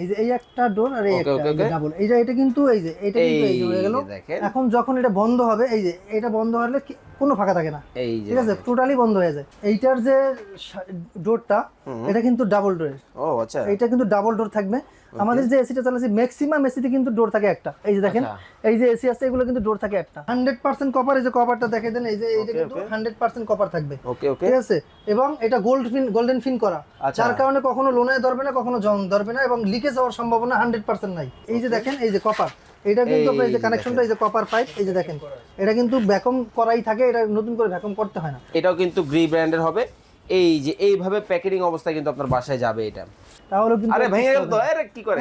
এই যে এই একটা ডোর আর এই একটা ডাবল এই যে এইটা এটা কিন্তু এই যে এটা কিন্তু এই হয়ে গেল। এখন যখন এটা বন্ধ হবে এই যে এটা বন্ধ হলে কোনো ফাঁকা থাকে না। ঠিক আছে? টোটালি বন্ধ হয়ে যায়। এইটার যে ডোরটা এটা কিন্তু ডাবল ডোরের ও আচ্ছা। এইটা কিন্তু ডাবল ডোর থাকবে। আমাদের যে এসিটা চালাচ্ছি ম্যাক্সিমাম এসিতে কিন্তু ডোর থাকে একটা এই যে দেখেন আচ্ছা। এই যে এসি আছে এগুলো কিন্তু ডোর থাকে একটা হান্ড্রেড পার্সেন্ট কপার এই যে কপারটা দেখে দেন এই যে এইটা কিন্তু হান্ড্রেড পার্সেন্ট কপার থাকবে ওকে ওকে ঠিক আছে এবং এটা গোল্ড ফিন গোল্ডেন ফিন করা আচ্ছা। যার কারণে কখনো লোনে ধরবে না কখনো জং ধরবে না এবং লিকেজ হওয়ার সম্ভাবনা হান্ড্রেড পার্সেন্ট নাই এই যে দেখেন এই যে কপার এটা কিন্তু আপনার এই যে কানেকশনটা এই যে কপার পাইপ এই যে দেখেন এটা কিন্তু ভ্যাকুম করাই থাকে এটা নতুন করে ভ্যাকুম করতে হয় না এটাও কিন্তু গ্রি ব্র্যান্ডের হবে এই যে এইভাবে প্যাকেটিং অবস্থায় কিন্তু আপনার বাসায় যাবে এটা তাহলে কিন্তু আরে ভেঙে গেল তো আরে কি করে?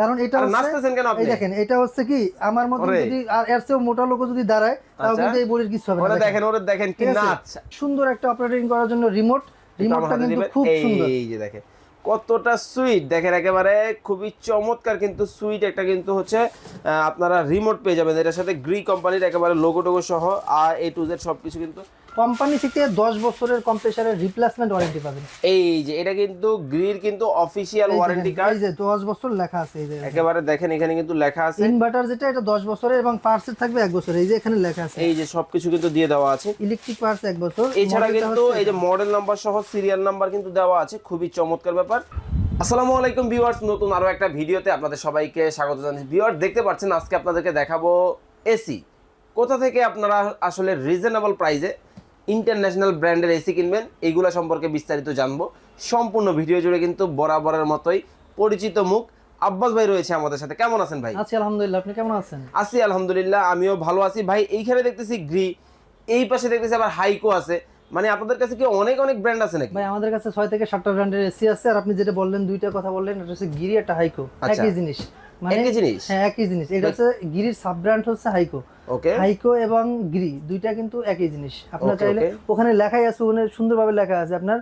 কারণ এটা নাচতেছেন কেন আপনি? দেখেন এটা হচ্ছে কি আমার মতো। যদি আর এর চেয়েও মোটা লোক যদি দাঁড়ায় তাও আচ্ছা। কিন্তু এই কিছু হবে না দেখেন। দেখেন ওরে দেখেন কি নাচ সুন্দর একটা অপারেটিং করার জন্য রিমোট রিমোটটা কিন্তু খুব সুন্দর এই যে দেখেন কতটা সুইট দেখেন একেবারে খুবই চমৎকার কিন্তু সুইট একটা কিন্তু হচ্ছে আপনারা রিমোট পেয়ে যাবেন এটার সাথে গ্রি কোম্পানির একেবারে লোগো টোগো সহ আর এ টু জেড সবকিছু কিন্তু কোম্পানি থেকে 10 বছরের কম্প্রেসারের রিপ্লেসমেন্ট ওয়ারেন্টি পাবেন। এই যে এটা কিন্তু গ্রির কিন্তু অফিসিয়াল এই ওয়ারেন্টি কার্ড এই যে 10 বছর লেখা আছে এই যে একেবারে দেখেন এখানে কিন্তু লেখা আছে। ইনভার্টার যেটা এটা 10 বছরের এবং পার্সের থাকবে 1 বছর এই যে এখানে লেখা আছে। এই যে সবকিছু কিন্তু দিয়ে দেওয়া আছে। ইলেকট্রিক পার্টস 1 বছর এছাড়া কিন্তু এই যে মডেল নাম্বার সহ সিরিয়াল নাম্বার কিন্তু দেওয়া আছে খুবই চমৎকার ব্যাপার। আসসালামু আলাইকুম ভিউয়ার্স নতুন আরও একটা ভিডিওতে আপনাদের সবাইকে স্বাগত জানাচ্ছি। ভিউয়ার দেখতে পাচ্ছেন আজকে আপনাদেরকে দেখাবো এসি। কোথা থেকে আপনারা আসলে রিজনেবল প্রাইসে ইন্টারন্যাশনাল ব্র্যান্ডের এসি কিনবেন এইগুলো সম্পর্কে বিস্তারিত জানব। সম্পূর্ণ ভিডিও জুড়ে কিন্তু বরাবরের মতোই পরিচিত মুখ। আব্বাস ভাই রয়েছে আমাদের সাথে। কেমন আছেন ভাই? আছি আলহামদুলিল্লাহ আপনি কেমন আছেন? আছি আলহামদুলিল্লাহ আমিও ভালো আছি। ভাই এইখানে দেখতেছি গ্রি এই পাশে দেখতেছি আবার হাইকো আছে। মানে আপনাদের কাছে কি অনেক অনেক ব্র্যান্ড আছে নাকি? ভাই আমাদের কাছে 6 থেকে 7টা ব্র্যান্ডের এসি আছে। আর আপনি যেটা বললেন দুইটা কথা বললেন এটা হচ্ছে গিরি একটা হাইকো আচ্ছা। একই জিনিস। মানে একই জিনিস? হ্যাঁ একই জিনিস। এটা হচ্ছে গিরির সাব ব্র্যান্ড হচ্ছে হাইকো। ওকে। হাইকো এবং গিরি দুইটা কিন্তু একই জিনিস। আপনার চাইলে ওখানে লেখাই আছে ওখানে সুন্দরভাবে লেখা আছে। আপনার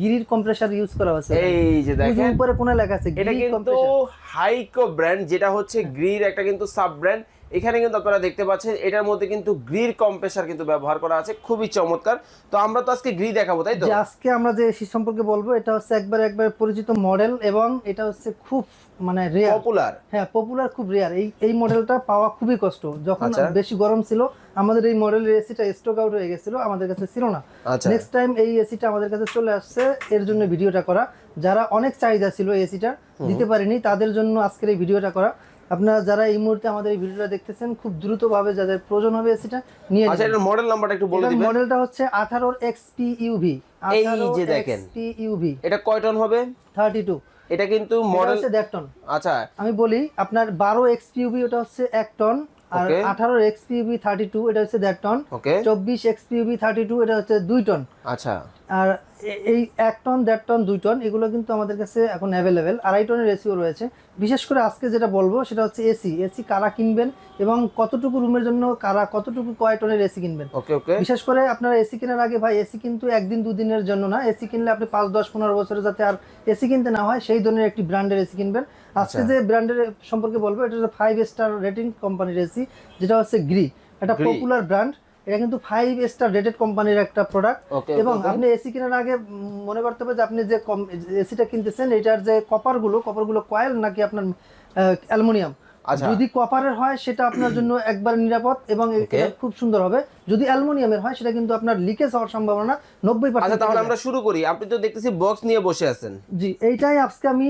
গিরির কম্প্রেসার ইউজ করা আছে। এই যে দেখেন উপরে কোণে লেখা আছে এটা গিরি কম্প্রেসার হাইকো ব্র্যান্ড যেটা হচ্ছে গ্রির একটা কিন্তু সাব ব্র্যান্ড। এখানে কিন্তু আপনারা দেখতে পাচ্ছেন এটার মধ্যে কিন্তু গ্রির কম্প্রেসার কিন্তু ব্যবহার করা আছে খুবই চমৎকার। তো আমরা তো আজকে গ্রি দেখাবো তাই তো? আজকে আমরা যে এসি সম্পর্কে বলব এটা হচ্ছে একবার একবার পরিচিত মডেল এবং এটা হচ্ছে খুব মানে রেয়ার পপুলার হ্যাঁ পপুলার খুব রেয়ার এই এই মডেলটা পাওয়া খুবই কষ্ট। যখন আচ্ছা। বেশি গরম ছিল আমাদের এই মডেলের এসিটা স্টক আউট হয়ে গেছিল আমাদের কাছে ছিল না। আচ্ছা। নেক্সট টাইম এই এসিটা আমাদের কাছে চলে আসছে এর জন্য ভিডিওটা করা। যারা অনেক চাহিদা ছিল এই এসিটা দিতে পারিনি তাদের জন্য আজকের এই ভিডিওটা করা। আপনারা যারা এই মুহূর্তে আমাদের এই ভিডিওটা দেখতেছেন খুব দ্রুতভাবে যাদের প্রয়োজন হবে সেটা নিয়ে আচ্ছা এটার মডেল নাম্বারটা একটু বলে দিবেন। মডেলটা হচ্ছে আঠারোর এক্সপি ইউভি এই যে দেখেন। এক্সপি ইউভি এটা কয় টন হবে? Thirty two. এটা কিন্তু মডেল হচ্ছে 1 টন। আচ্ছা। আমি বলি আপনার বারো এক্সপিউবি ওটা হচ্ছে 1 টন। আর Okay. আঠারো এক্সপিউবি থার্টি টু এটা হচ্ছে দেড় টন ওকে চব্বিশ এক্সপিউবি থার্টি টু এটা হচ্ছে দুই টন আচ্ছা। আর এই এক টন দেড় টন দুই টন এগুলো কিন্তু আমাদের কাছে এখন অ্যাভেলেবেল আড়াই টনের এসিও রয়েছে। বিশেষ করে আজকে যেটা বলব সেটা হচ্ছে এসি এসি কারা কিনবেন এবং কতটুকু রুমের জন্য কারা কতটুকু কয় টনের এসি কিনবেন? ওকে ওকে বিশেষ করে আপনারা এসি কেনার আগে ভাই এসি কিন্তু একদিন দুদিনের জন্য না। এসি কিনলে আপনি পাঁচ দশ পনেরো বছরে যাতে আর এসি কিনতে না হয় সেই ধরনের একটি ব্র্যান্ডের এসি কিনবেন। আজকে আচ্ছা। যে ব্র্যান্ডের সম্পর্কে বলব এটা হচ্ছে ফাইভ স্টার রেটিং কোম্পানির এসি যেটা হচ্ছে গ্রি এটা Gree। পপুলার ব্র্যান্ড এটা কিন্তু ফাইভ স্টার রেটেড কোম্পানির একটা প্রোডাক্ট এবং আপনি এসি কেনার আগে মনে করতে হবে যে আপনি যে এসিটা কিনতেছেন এটার যে কপারগুলো কপারগুলো কয়েল নাকি আপনার অ্যালুমিনিয়াম আচ্ছা। যদি কপারের হয় সেটা আপনার জন্য একবার নিরাপদ এবং খুব সুন্দর হবে। যদি অ্যালুমিনিয়ামের হয় সেটা কিন্তু আপনার লিকেজ হওয়ার সম্ভাবনা নব্বই আচ্ছা পার্সেন্ট তাহলে আমরা শুরু করি। আপনি তো দেখতেছি বক্স নিয়ে বসে আছেন। জি এইটাই আজকে আমি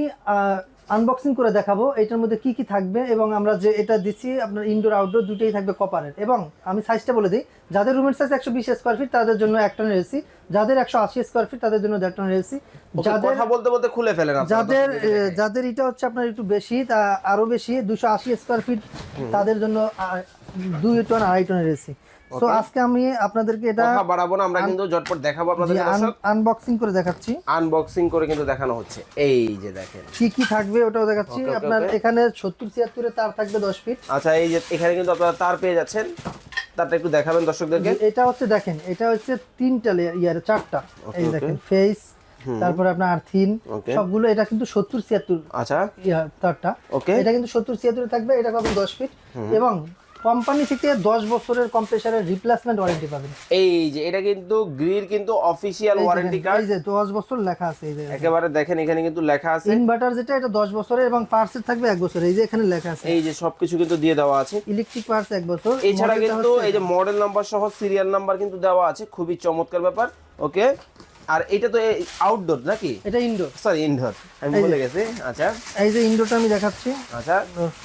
আনবক্সিং করে দেখাবো এটার মধ্যে কি কি থাকবে এবং আমরা যে এটা দিচ্ছি আপনার ইনডোর আউটডোর দুটোই থাকবে কপারের এবং আমি সাইজটা বলে দিই যাদের রুমের সাইজ একশো বিশ স্কোয়ার ফিট তাদের জন্য এক টনের এসি যাদের একশো আশি স্কোয়ার ফিট তাদের জন্য দেড় টনের এসি যাদের কথা বলতে বলতে খুলে ফেলেন আপনারা যাদের। যাদের এটা হচ্ছে আপনার একটু বেশি তা আরও বেশি দুশো আশি স্কোয়ার ফিট তাদের জন্য দুই টন আড়াই টনের এসি তো আজকে আমি আপনাদেরকে এটা কথা বাড়াবো না আমরা কিন্তু ঝটপট দেখাবো আপনাদের দর্শক। আনবক্সিং করে দেখাচ্ছি। আনবক্সিং করে কিন্তু দেখানো হচ্ছে। এই যে দেখেন। কি কি থাকবে ওটাও দেখাচ্ছি। আপনার. এখানে সত্তর ছিয়াত্তরে তার থাকবে দশ ফিট আচ্ছা এই যে এখানে কিন্তু আপনারা তার পেয়ে যাচ্ছেন। তারটা একটু দেখাবেন দর্শকদেরকে। এটা হচ্ছে দেখেন এটা হচ্ছে তিনটা ইয়ার চারটা। এই দেখেন ফেস তারপরে আপনার আর্থিন সবগুলো এটা কিন্তু সত্তর ছিয়াত্তর আচ্ছা। তারটা। এটা কিন্তু সত্তর ছিয়াত্তরে থাকবে এটা পাবেন দশ ফিট এবং কোম্পানি থেকে দশ বছরের কম্প্রেসারের রিপ্লেসমেন্ট ওয়ারেন্টি পাবেন। এই যে এটা কিন্তু গ্রির কিন্তু যে ওয়ারেন্টি কার্ড এই যে দশ বছর লেখা আছে এই যে একেবারে দেখেন এখানে কিন্তু লেখা আছে। ইনভার্টার যেটা এটা দশ বছরের এবং পার্সের থাকবে এক বছর এই যে এখানে লেখা আছে। এই যে সবকিছু কিন্তু দিয়ে দেওয়া আছে। ইলেকট্রিক পার্টস এক বছর এছাড়া কিন্তু এই যে মডেল নাম্বার সহ সিরিয়াল নাম্বার কিন্তু দেওয়া আছে খুবই চমৎকার ব্যাপার। ওকে আর এটা তো আউটডোর নাকি? এটা ইনডোর সরি ইনডোর আমি বলে গেছি আচ্ছা। এই যে ইনডোরটা আমি দেখাচ্ছি। আচ্ছা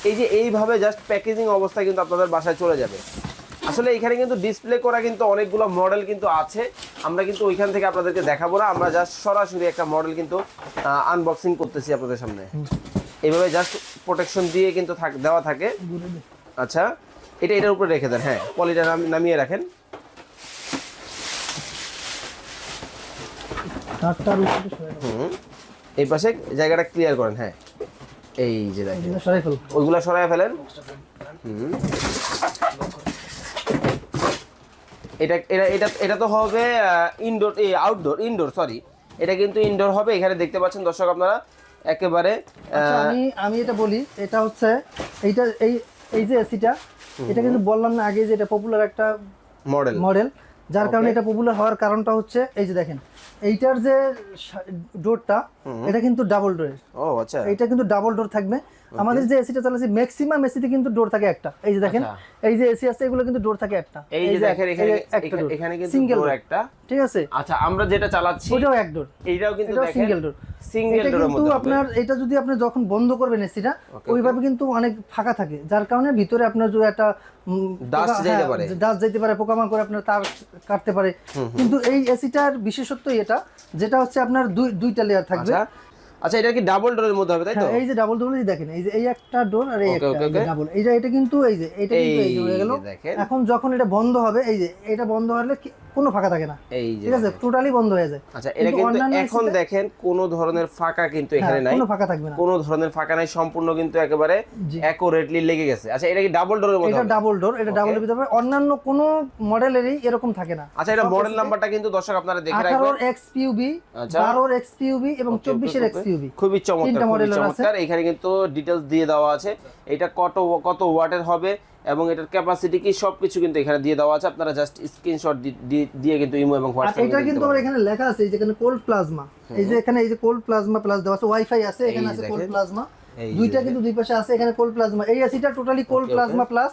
এই যে এইভাবে জাস্ট প্যাকেজিং অবস্থায় কিন্তু আপনাদের বাসায় চলে যাবে। আসলে এখানে কিন্তু ডিসপ্লে করা কিন্তু অনেকগুলো মডেল কিন্তু আছে। আমরা কিন্তু ওইখান থেকে আপনাদেরকে দেখাবো না। আমরা জাস্ট সরাসরি একটা মডেল কিন্তু আনবক্সিং করতেছি আপনাদের সামনে। এইভাবে জাস্ট প্রোটেকশন দিয়ে কিন্তু থাক- দেওয়া থাকে। আচ্ছা এটা এটার উপরে রেখে দেন হ্যাঁ। পলিটা নাম- নামিয়ে রাখেন তারটার উপরে সরাই ফেলো। হুম এই পাশে জায়গাটা ক্লিয়ার করেন হ্যাঁ। এই যে দেখেন। সরাই ওইগুলা সরায় ফেলেন। হুম। এটা এটা এটা এটা তো হবে ইনডোর এই আউটডোর ইনডোর সরি এটা কিন্তু ইনডোর হবে এখানে দেখতে পাচ্ছেন দর্শক আপনারা একেবারে আচ্ছা, আমি আমি এটা বলি এটা হচ্ছে এইটা এই এই যে এসিটা এটা কিন্তু বললাম না আগে যে এটা পপুলার একটা মডেল মডেল যার কারণে এটা পপুলার হওয়ার কারণটা হচ্ছে এই যে দেখেন এইটার যে ডোরটা এটা কিন্তু ডাবল ডোরের ও আচ্ছা। এটা কিন্তু ডাবল ডোর থাকবে। আমাদের যে এসিটা চালাচ্ছি ম্যাক্সিমাম এসিতে কিন্তু ডোর থাকে একটা। এই যে দেখেন আচ্ছা। এই যে এসি আছে এগুলো কিন্তু ডোর থাকে একটা। এই যে দেখেন এখানে একটা ডোর এখানে কিন্তু সিঙ্গেল door একটা। ঠিক আছে? আচ্ছা আমরা যেটা চালাচ্ছি ওটাও এক ডোর এইটাও কিন্তু দেখেন সিঙ্গেল ডোর সিঙ্গেল ডোরের কিন্তু আপনার এটা যদি আপনি যখন বন্ধ করবেন এসিটা ওইভাবে কিন্তু অনেক ফাঁকা থাকে। যার কারণে ভিতরে আপনার যে একটা Dust যাইতে পারে। ডাস্ট যেতে পারে পোকামাকড় আপনার তার কাটতে পারে। কিন্তু এই এসিটার বিশেষত্ব এটা যেটা হচ্ছে আপনার দুই দুইটা লেয়ার থাকবে। আচ্ছা এটা কি ডাবল ডোরের মধ্যে হবে তাই তো? হ্যাঁ, এই যে ডাবল ডোর দেখেন এই যে এই একটা ডোর আর এই একটা ডাবল এই ডাবল এইটা এটা কিন্তু এই যে এটা কিন্তু এই যে হয়ে গেল। এখন যখন এটা বন্ধ হবে এই যে এটা বন্ধ হলে কি- কোনো ফাঁকা থাকে না। এই ঠিক আছে? টোটালি বন্ধ হয়ে যায়। আচ্ছা এটা কিন্তু এখন দেখেন কোনো ধরনের ফাঁকা কিন্তু হ্যাঁ, এখানে নাই। কোনো ফাঁকা থাকবে না। কোনো ধরনের ফাঁকা নাই সম্পূর্ণ কিন্তু একেবারে জি। অ্যাকুরেটলি লেগে গেছে। আচ্ছা এটা কি ডাবল ডোরের মধ্যে এটা ডাবল ডোর এটা ডাবল ভিতরে অন্যান্য কোনো মডেলেরই এরকম থাকে না। আচ্ছা এটা মডেল নাম্বারটা কিন্তু দর্শক আপনারা দেখে রাখবেন। এক্স পিউবি আচ্ছা। বারোর এক্স পিউবি এবং Okay, okay, চব্বিশের okay. এক্স পিউবি খুবই চমৎকার খুবই চমৎকার। এখানে কিন্তু ডিটেলস দিয়ে দেওয়া আছে। এটা কত কত ওয়াটের হবে? এবং এটার ক্যাপাসিটি কি সবকিছু কিন্তু এখানে দিয়ে দেওয়া আছে। আপনারা জাস্ট স্ক্রিনশট দিয়ে কিন্তু ইমো এবং হোয়াটসঅ্যাপ এটা কিন্তু আমার এখানে লেখা আছে এই যে এখানে কোল্ড প্লাজমা এই যে এখানে এই যে কোল্ড প্লাজমা প্লাস দেওয়া আছে ওয়াইফাই আছে এখানে আছে কোল্ড প্লাজমা দুইটা কিন্তু দুই পাশে আছে এখানে কোল্ড প্লাজমা এই এসিটা টোটালি কোল্ড. Plasma plus.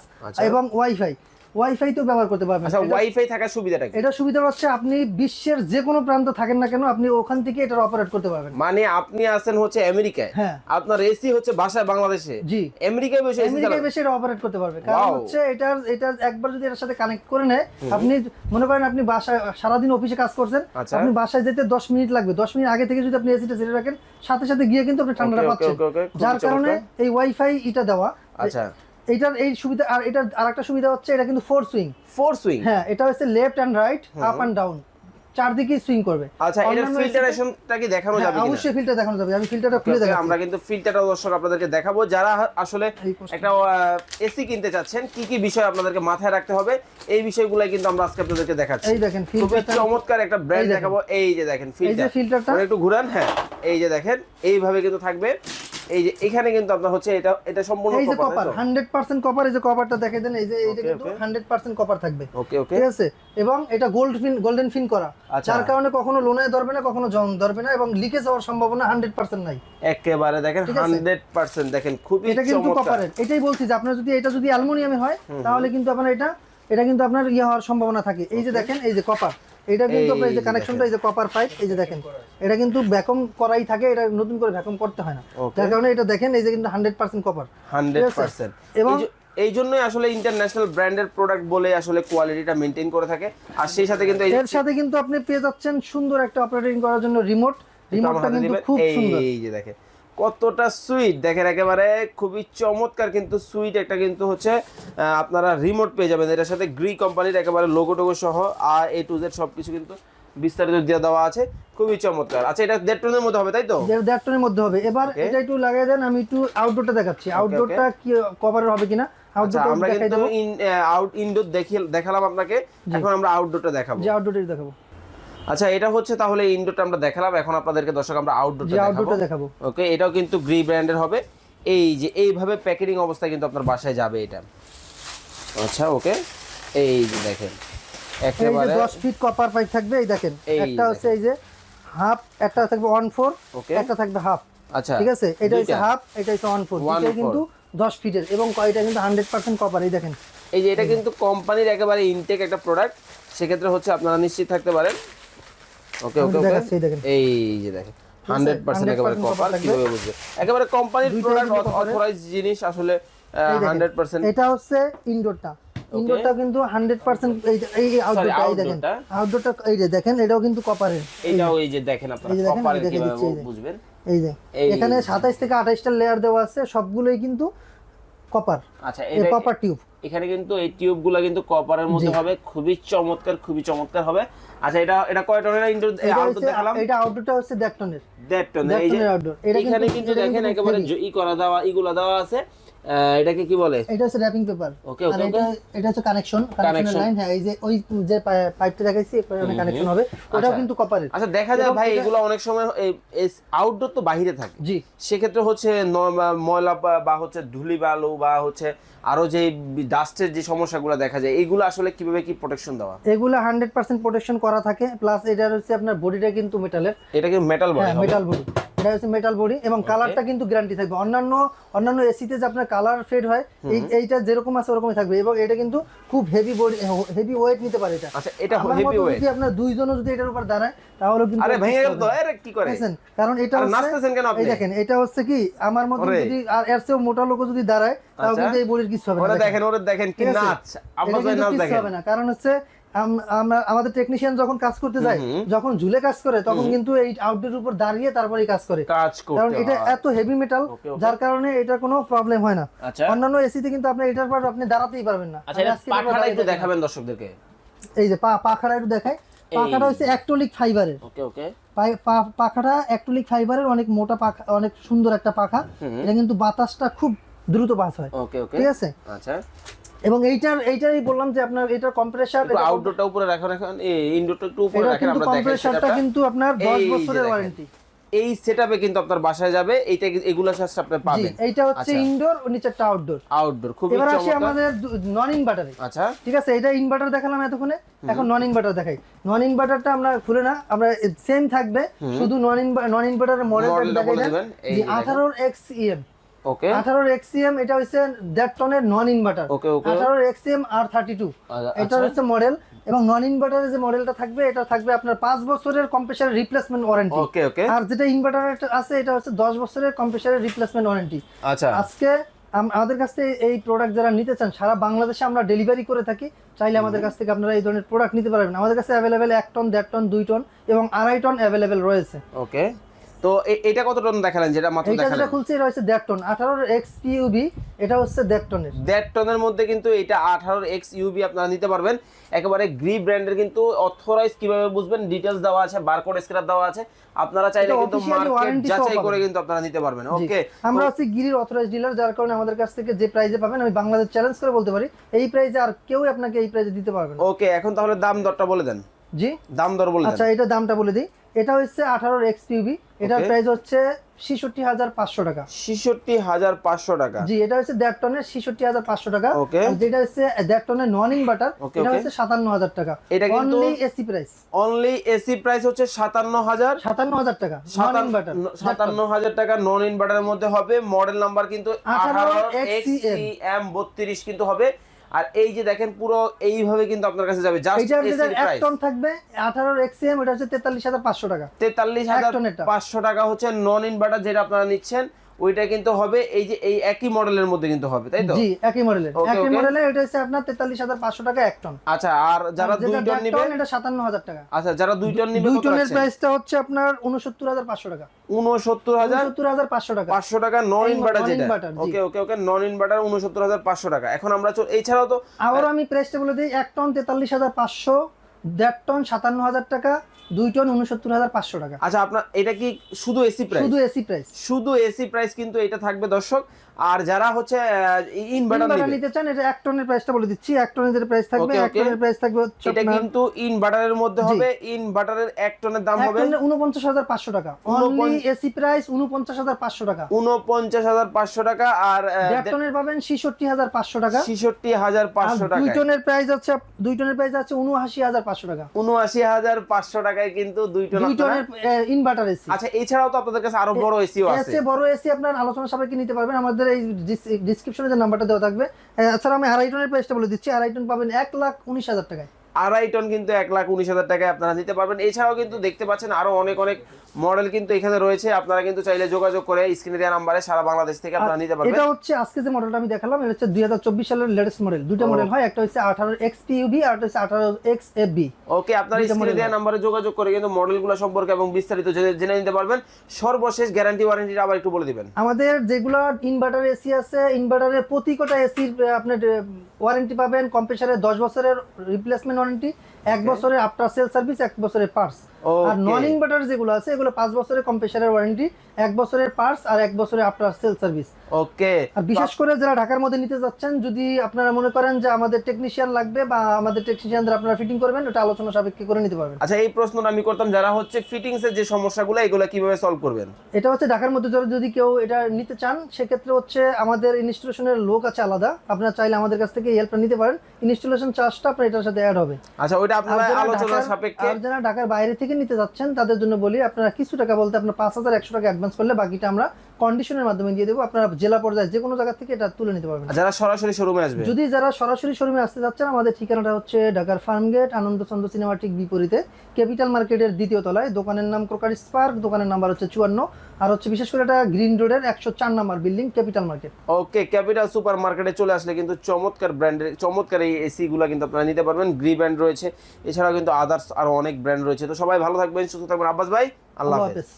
এবং ওয়াইফাই ওয়াইফাই তো ব্যবহার করতে পারবেন। আচ্ছা ওয়াইফাই থাকার সুবিধাটা কি? এটা সুবিধা হচ্ছে আপনি বিশ্বের যে কোনো প্রান্ত থাকেন না কেন আপনি ওখান থেকে এটা অপারেট করতে পারবেন। মানে আপনি আছেন হচ্ছে আমেরিকায়। হ্যাঁ। আপনার এসি হচ্ছে বাসায় বাংলাদেশে। জি। আমেরিকায় বসে আমেরিকায় বেশি এটা অপারেট করতে পারবে। কারণ হচ্ছে এটার এটা একবার যদি এটার সাথে কানেক্ট করে নেয় আপনি মনে করেন আপনি বাসায় সারাদিন অফিসে কাজ করছেন আচ্ছা। আপনি বাসায় যেতে দশ মিনিট লাগবে। দশ মিনিট আগে থেকে যদি আপনি এসিটা ছেড়ে রাখেন সাথে সাথে গিয়ে কিন্তু আপনি ঠান্ডাটা পাচ্ছেন। যার কারণে এই ওয়াইফাই এটা দেওয়া। আচ্ছা। এইটার এই সুবিধা আর এটার আরেকটা সুবিধা হচ্ছে এটা কিন্তু ফোর সুইং ফোর সুইং হ্যাঁ এটা হচ্ছে left and right up and down চারদিকে সুইং করবে। আচ্ছা এটার ফিল্টারেশনটা কি দেখানো হ্যাঁ, যাবে অবশ্যই ফিল্টার দেখানো যাবে। আমি ফিল্টারটা খুলে দেখাচ্ছি। আমরা কিন্তু ফিল্টারটা দর্শক আপনাদেরকে দেখাবো। যারা আসলে একটা এসি কিনতে চাচ্ছেন কি কি বিষয় আপনাদেরকে মাথায় রাখতে হবে এই বিষয়গুলাই কিন্তু আমরা আজকে আপনাদেরকে দেখাচ্ছি। এই দেখেন ফিল্টারটা চমৎকার একটা ব্র্যান্ড দেখাবো। এই যে দেখেন এই যে ফিল্টার ফিল্টারটা একটু ঘুরান হ্যাঁ। এই যে দেখেন এইভাবে কিন্তু থাকবে। এই যে এখানে কিন্তু আপনার হচ্ছে এটা এটা সম্পূর্ণ এই যে কপার হান্ড্রেড পার্সেন্ট কপার এই যে কপারটা দেখে দেন এই যে এটা কিন্তু okay. হান্ড্রেড পার্সেন্ট কপার থাকবে। ওকে ওকে ঠিক আছে? এবং এটা গোল্ড ফিন গোল্ডেন ফিন করা। আচ্ছা। যার কারণে কখনো লোনে ধরবে না কখনো জং ধরবে না এবং লিকেজ হওয়ার সম্ভাবনা হান্ড্রেড পার্সেন্ট নাই। একেবারে দেখেন ঠিক আছে? হান্ড্রেড পার্সেন্ট দেখেন খুবই এটা কিন্তু কপারের এটাই বলছি যে আপনার যদি এটা যদি অ্যালুমিনিয়ামে হয় তাহলে কিন্তু আপনার এটা এটা কিন্তু আপনার ইয়ে হওয়ার সম্ভাবনা থাকে। এই যে দেখেন এই যে কপার এটা কিন্তু এই যে কানেকশনটা এই যে কপার পাইপ এই যে দেখেন। এটা কিন্তু ভ্যাকুম করাই থাকে এটা নতুন করে ভ্যাকুম করতে হয় না. যার কারণে এটা দেখেন এই যে কিন্তু হান্ড্রেড পার্সেন্ট কপার হান্ড্রেড ঠিক আছে? পার্সেন্ট এবং- এই জন্যই আসলে ইন্টারন্যাশনাল ব্র্যান্ডের প্রোডাক্ট বলে আসলে কোয়ালিটিটা মেনটেন করে থাকে। আর সেই সাথে কিন্তু এই এর সাথে কিন্তু আপনি পেয়ে যাচ্ছেন সুন্দর একটা অপারেটিং করার জন্য রিমোট রিমোটটা কিন্তু খুব সুন্দর। এই যে দেখেন। কতটা সুইট? দেখেন একেবারে খুবই চমৎকার কিন্তু সুইট একটা কিন্তু হচ্ছে আপনারা রিমোট পেয়ে যাবেন। এটার সাথে গ্রি কোম্পানির একেবারে লোগো টোগো সহ আর এ টু জেড সবকিছু কিন্তু বিস্তারিত দিয়ে দেওয়া আছে। খুবই চমৎকার। আচ্ছা এটা দেড় টনের মধ্যে হবে তাই তো? দেড় টনের মধ্যে হবে। এবার এটা একটু লাগাই দেন আমি একটু আউটডোরটা দেখাচ্ছি। আউটডোরটা কি কভারের হবে কিনা? আচ্ছা আমরা কিন্তু আউট ইনডোর দেখিয়ে দেখালাম আপনাকে। এখন আমরা আউটডোরটা দেখাবো। যে আউটডোরটা দেখাবো। আচ্ছা এটা হচ্ছে তাহলে ইনডোরটা আমরা দেখালাম। এখন আপনাদেরকে দর্শক আমরা আউটডোরটা দেখাবো। আউটডোরটা দেখাবো। ওকে এটাও কিন্তু গ্রি ব্র্যান্ডের হবে। এই যে এইভাবে প্যাকেটিং অবস্থায় কিন্তু আপনার বাসায় যাবে এটা। আচ্ছা ওকে এই যে দেখেন একেবারে দশ ফিট কপার পাইপ থাকবে এই দেখেন। একটা হচ্ছে এই যে হাফ একটা থাকবে ওয়ান ফোর ওকে একটা থাকবে হাফ আচ্ছা ঠিক আছে? এটা হচ্ছে হাফ এটা হচ্ছে ওয়ান ফোর One দুটোই four। কিন্তু দশ ফিটের এবং এটা কিন্তু হান্ড্রেড পার্সেন্ট কপার এই দেখেন। এই যে এটা কিন্তু কোম্পানির একেবারে ইনটেক একটা প্রোডাক্ট সেক্ষেত্রে হচ্ছে আপনারা নিশ্চিত থাকতে পারেন। ওকে ওকে এই যে দেখেন হান্ড্রেড পার্সেন্ট একেবারে কপার কীভাবে বুঝবে? একেবারে কোম্পানির প্রোডাক্ট। অথরাইজ জিনিস আসলে হান্ড্রেড পার্সেন্ট এটা হচ্ছে ইনডোরটা ইনডোরটা কিন্তু হান্ড্রেড পার্সেন্ট এই এই আউটডোরটা এই দেখেন। আউটডোরটা এই যে দেখেন এটাও কিন্তু কপারের এই যে দেখেন আপনারা কীভাবে। বুঝবেন? এই যে এখানে যে। সাতাইশ থেকে আঠাইশটা লেয়ার দেওয়া আছে সবগুলোই কিন্তু কপার আচ্ছা এই কপার টিউব এখানে কিন্তু এই টিউবগুলো কিন্তু কপারের মধ্যে হবে খুবই চমৎকার খুবই চমৎকার হবে। আচ্ছা এটা এটা কয় টনের? ইনডোর আউটডোর দেখালাম। এটা আউটডোরটা হচ্ছে দেড় টনের। দেড় টনের এই যে এখানে কিন্তু- দেখেন একেবারে ই করা দেওয়া ইগুলা দেওয়া আছে। এটাকে কি বলে? এটা হচ্ছে র্যাপিং পেপার ওকে ওকে এটা এটা হচ্ছে কানেকশন Connection। লাইন হ্যাঁ এই যে ওই যে পাইপটা দেখাইছি এখানে কানেকশন হবে। ওটাও আচ্ছা। কিন্তু কপারের আচ্ছা দেখা যায় ভাই এগুলো অনেক সময় এই আউটডোর তো বাহিরে থাকে। জি। সেক্ষেত্রে হচ্ছে ময়লা বা- হচ্ছে ধুলি বালু বা হচ্ছে আরও যে ডাস্টের যে সমস্যাগুলো দেখা যায় এগুলো আসলে কীভাবে কি প্রোটেকশন দেওয়া? এগুলো হান্ড্রেড পার্সেন্ট প্রোটেকশন করা থাকে প্লাস এটা হচ্ছে আপনার বডিটা কিন্তু মেটালের এটাকে মেটাল বলে হ্যাঁ মেটাল বডি এটা হচ্ছে মেটাল বডি এবং কালারটা কিন্তু গ্যারান্টি থাকবে অন্যান্য অন্যান্য এসিতে যে আপনার কালার ফেড হয় এই এইটা যেরকম আছে ওরকমই থাকবে এবং এটা কিন্তু খুব হেভি বডি হেভি ওয়েট নিতে পারে এটা আচ্ছা এটা হেভি ওয়েট যদি আপনার দুইজনও যদি এটার উপর দাঁড়ায় তাহলে কিন্তু আরে গেল কিছু তো আরে কি করে? কারণ এটা নাচতেছেন কেন আপনি? এই দেখেন এটা হচ্ছে কি আমার মতো। যদি আর এর চেয়েও মোটা লোক যদি দাঁড়ায় তাও আচ্ছা। কিন্তু এই বডির কিছু হবে না দেখেন। ওরে দেখেন কি নাচ ভাই কিন্তু নাচ দেখেন না কারণ হচ্ছে আমরা আমাদের টেকনিশিয়ান যখন কাজ করতে যায় যখন ঝুলে কাজ করে তখন কিন্তু এই আউটডোর উপর দাঁড়িয়ে তারপরে কাজ করে। কারণ এটা এত হেভি মেটাল. যার কারণে এটা কোনো প্রবলেম হয় না। আচ্ছা। অন্যান্য এসিতে কিন্তু আপনি এটার পর আপনি দাঁড়াতেই পারবেন না। আচ্ছা পাখাটা একটু দেখাবেন দর্শকদেরকে। এই যে পা পাখাটা একটু দেখাই। পাখাটা হচ্ছে অ্যাক্টোলিক ফাইবারের ওকে ওকে। পা- পাখাটা অ্যাক্টোলিক ফাইবারের অনেক মোটা পাখা অনেক সুন্দর একটা পাখা। এটা কিন্তু বাতাসটা খুব দ্রুত পাস হয়। ওকে ওকে। ঠিক আছে? আচ্ছা। এবং এইটার এইটারই বললাম যে আপনার এটার কম্প্রেসার আউটডোরটা উপরে রাখেন রাখেন এই ইনডোরটা একটু উপরে রাখেন আমরা দেখাই কম্প্রেসারটা কিন্তু আপনার 10 বছরের। ওয়ারেন্টি এই সেটআপে কিন্তু আপনার বাসায় যাবে এইটা এগুলো সাথে আপনি পাবেন। এইটা হচ্ছে আচ্ছা। ইনডোর ও নিচেরটা আউটডোর আউটডোর খুবই চমৎকার এবার আসি আমাদের নন ইনভার্টারে আচ্ছা। ঠিক আছে এটা ইনভার্টার দেখালাম এতক্ষণে এখন নন ইনভার্টার দেখাই। নন ইনভার্টারটা আমরা খুলে না আমরা সেম থাকবে শুধু নন নন ইনভার্টারের মডেলটা দেখাই দেখেন। আঠারোর এক্স ইএম ওকে আঠারোর এক্সিএম এটা হচ্ছে দেড় টনের নন ইনভার্টার Okay, okay. আঠারোর এক্সিএম আর থার্টি টু আচ্ছা, এটা হচ্ছে মডেল এবং নন ইনভার্টারের যে মডেলটা থাকবে এটা থাকবে আপনার পাঁচ বছরের compressor replacement warranty okay okay আর যেটা ইনভার্টার আছে এটা হচ্ছে দশ বছরের কম্প্রেসারের রিপ্লেসমেন্ট ওয়ারেন্টি আচ্ছা। আজকে আমাদের কাছ থেকে এই প্রোডাক্ট যারা নিতে চান সারা বাংলাদেশে আমরা ডেলিভারি করে থাকি চাইলে আমাদের কাছ থেকে আপনারা এই ধরনের প্রোডাক্ট নিতে পারবেন। আমাদের কাছে অ্যাভেলেবেল এক টন দেড় টন দুই টন এবং আড়াই টন অ্যাভেলেবেল রয়েছে। ওকে তো এটা কত টন দেখালেন? যেটা মাত্র দেখালেন। খুলছে এটা হচ্ছে দেড় টন। আঠারোর এক্স পিউবি এটা হচ্ছে দেড় টনের। দেড় টনের মধ্যে কিন্তু এটা আঠারোর এক্স ইউবি আপনারা নিতে পারবেন। একেবারে গ্রি ব্র্যান্ডের কিন্তু অথরাইজ কীভাবে বুঝবেন? ডিটেলস দেওয়া আছে বারকোড স্ক্র্যাপ দেওয়া আছে। আপনারা চাইলে কিন্তু মার্কেট যাচাই করে কিন্তু আপনারা নিতে পারবেন। ওকে আমরা হচ্ছে গিরির অথরাইজ ডিলার যার কারণে আমাদের কাছ থেকে যে প্রাইজে পাবেন আমি বাংলাদেশ চ্যালেঞ্জ করে বলতে পারি এই প্রাইজে আর কেউ আপনাকে এই প্রাইজে দিতে পারবে না। ওকে এখন তাহলে দাম দরটা বলে দেন। জি? দাম দর বলে আচ্ছা এটা দামটা বলে দিই। এটা হচ্ছে আঠারোর এক্স পিউবি এটার প্রাইস হচ্ছে ছিষট্টি হাজার পাঁচশো টাকা। ছেষট্টি হাজার পাঁচশো টাকা। জি এটা হচ্ছে দেড় টনের ছিষট্টি হাজার পাঁচশো টাকা. আর যেটা হচ্ছে দেড় টনের নন ইনভার্টার এটা হচ্ছে সাতান্ন হাজার টাকা। এটা কিন্তু- only AC price only AC price হচ্ছে সাতান্ন হাজার। সাতান্ন হাজার টাকা নন ইনভার্টার সাতান্ন হাজার টাকা নন ইনভার্টারের মধ্যে হবে মডেল নাম্বার কিন্তু আঠারো XCM এক্সিএম বত্রিশ কিন্তু হবে আর এই যে দেখেন পুরো এইভাবে কিন্তু আপনার কাছে যাবে জাস্ট এক টন থাকবে আঠারোর এক্সএম এটা হচ্ছে তেতাল্লিশ হাজার পাঁচশো টাকা। তেতাল্লিশ হাজার এক টনেরটা। পাঁচশো টাকা হচ্ছে নন ইনভার্টার যেটা আপনারা নিচ্ছেন। ওইটা কিন্তু হবে এই যে এই একই মডেলের মধ্যে কিন্তু হবে তাই তো? জি একই মডেলের। একই. মডেলের এটা হচ্ছে আপনার তেতাল্লিশ হাজার পাঁচশো টাকা এক টন। আচ্ছা আর যারা আর দুই টন দেড় নিবে? এটা সাতান্ন হাজার টাকা। আচ্ছা যারা দুই টন নিবে দুই টনের প্রাইসটা হচ্ছে আপনার উনসত্তর হাজার পাঁচশো টাকা। উনসত্তর হাজার উনসত্তর হাজার পাঁচশো টাকা। পাঁচশো টাকা নন এই ইনভার্টার যেটা। ওকে ওকে ওকে নন ইনভার্টার উনসত্তর হাজার পাঁচশো টাকা। এখন আমরা চল এছাড়াও তো আবার আমি প্রাইসটা বলে দিই এক টন তেতাল্লিশ হাজার পাঁচশো দেড় টন সাতান্ন হাজার টাকা দুই টন উনসত্তর হাজার পাঁচশো টাকা। আচ্ছা আপনার এটা কি শুধু এসি প্রাইস শুধু এসি প্রাইস শুধু এসি প্রাইস কিন্তু এটা থাকবে দর্শক আর যারা হচ্ছে ইনভার্টার নিতে চান এটা এক টনের প্রাইসটা বলে দিচ্ছি। এক টনের যেটা প্রাইস থাকবে Okay, এক টনের প্রাইস থাকবে হচ্ছে এটা কিন্তু ইনভার্টারের মধ্যে হবে। ইনভার্টারের এক টনের দাম হবে টনের উনপঞ্চাশ হাজার পাঁচশো টাকা। অনলি এসি প্রাইস উনপঞ্চাশ হাজার পাঁচশো টাকা। উনপঞ্চাশ হাজার পাঁচশো টাকা আর টনের পাবেন ছিষট্টি হাজার পাঁচশো টাকা। ছিষট্টি হাজার আর পাঁচশো দুই টনের প্রাইস আছে টনের প্রাইস আছে উনআশি হাজার পাঁচশো টাকা। উনআশি হাজার পাঁচশো টাকায় কিন্তু দুই টন দুই টনের ইনভার্টার এসি আচ্ছা এছাড়াও তো আপনাদের কাছে আরও বড় এসিও আছে। এসে বড় এসি আপনার আলোচনা সাপেক্ষে নিতে পারবেন। আমাদের এই ডিসক্রিপশনে যে নাম্বারটা দেওয়া থাকবে এছাড়া আমি আড়াই টনের প্রাইসটা বলে দিচ্ছি আড়াই টন পাবেন এক লাখ উনিশ হাজার টাকায়। আড়াই টন কিন্তু এক লাখ উনিশ হাজার টাকায় আপনারা নিতে পারবেন। এছাড়াও কিন্তু দেখতে পাচ্ছেন আরও অনেক অনেক মডেল কিন্তু এখানে রয়েছে। আপনারা কিন্তু চাইলে যোগাযোগ করে স্ক্রিনে দেওয়া নাম্বারে সারা বাংলাদেশ থেকে আপনারা নিতে পারবেন। এটা হচ্ছে আজকে যে মডেলটা আমি দেখালাম এটা হচ্ছে দুই হাজার চব্বিশ সালের লেটেস্ট মডেল দুটো মডেল হয় একটা হচ্ছে আঠারো এক্স পিউবি আর একটা হচ্ছে আঠারো এক্স এফ বি ওকে আপনারা স্ক্রিনে দেওয়া নাম্বারে যোগাযোগ করে কিন্তু মডেলগুলো সম্পর্কে এবং বিস্তারিত জেনে- জেনে নিতে পারবেন। সর্বশেষ গ্যারান্টি ওয়ারেন্টিটা আবার একটু বলে দিবেন। আমাদের যেগুলো ইনভার্টার এসি আছে ইনভার্টারের প্রতি কটা এসির আপনার ওয়ারেন্টি পাবেন কম্প্রেসারের দশ বছরের রিপ্লেসমেন্ট ওয়ারেন্টি এক বছরের আফটার সেল সার্ভিস এক বছরের পার্টস আর নন ইনভার্টার যেগুলো আছে এগুলো পাঁচ বছরের কম্প্রেসারের ওয়ারেন্টি এক বছরের পার্টস আর এক বছরের আফটার সেল সার্ভিস ওকে আর বিশেষ করে যারা ঢাকার মধ্যে নিতে যাচ্ছেন যদি আপনারা মনে করেন যে আমাদের টেকনিশিয়ান লাগবে বা আমাদের টেকনিশিয়ানদের আপনারা ফিটিং করবেন ওটা আলোচনা সাপেক্ষে করে নিতে পারবেন। আচ্ছা এই প্রশ্নটা আমি করতাম যারা হচ্ছে ফিটিংস এর যে সমস্যাগুলো এগুলো কীভাবে সলভ করবেন? এটা হচ্ছে ঢাকার মধ্যে যারা যদি কেউ এটা নিতে চান সেক্ষেত্রে হচ্ছে আমাদের ইনস্টলেশনের লোক আছে আলাদা। আপনারা চাইলে আমাদের কাছ থেকে হেল্পটা নিতে পারেন। ইনস্টলেশন চার্জটা আপনার এটার সাথে অ্যাড হবে। আচ্ছা ওইটা আপনারা আলোচনা ঢাকার- সাপেক্ষে আর যারা ঢাকার বাইরে থেকে নিতে যাচ্ছেন তাদের জন্য বলি আপনারা কিছু টাকা বলতে আপনার পাঁচ হাজার একশো টাকা অ্যাডভান্স করলে বাকিটা আমরা কন্ডিশনের মাধ্যমে দিয়ে দেবো আপনারা জেলা পর্যায়ে যে কোনো জায়গা থেকে এটা তুলে নিতে পারবেন। যারা সরাসরি শোরুমে আসবে? যদি যারা সরাসরি শোরুমে আসতে যাচ্ছেন আমাদের ঠিকানাটা হচ্ছে ঢাকার ফার্মগেট আনন্দচন্দ্র সিনেমা ঠিক বিপরীতে। ক্যাপিটাল মার্কেটের দ্বিতীয় তলায় দোকানের নাম ক্রোকারি স্পার্ক দোকানের নাম্বার হচ্ছে চুয়ান্ন। আর হচ্ছে বিশেষ করে এটা গ্রিন রোডের একশো চার number building capital market okay capital super মার্কেটে চলে আসলে কিন্তু চমৎকার ব্র্যান্ডের চমৎকার এই এসি গুলো কিন্তু আপনারা নিতে পারবেন। গ্রি ব্র্যান্ড রয়েছে। এছাড়াও কিন্তু আদার্স আরও অনেক ব্র্যান্ড রয়েছে। তো সবাই ভালো থাকবেন সুস্থ থাকবেন। আব্বাস ভাই আল্লাহ হাফেজ।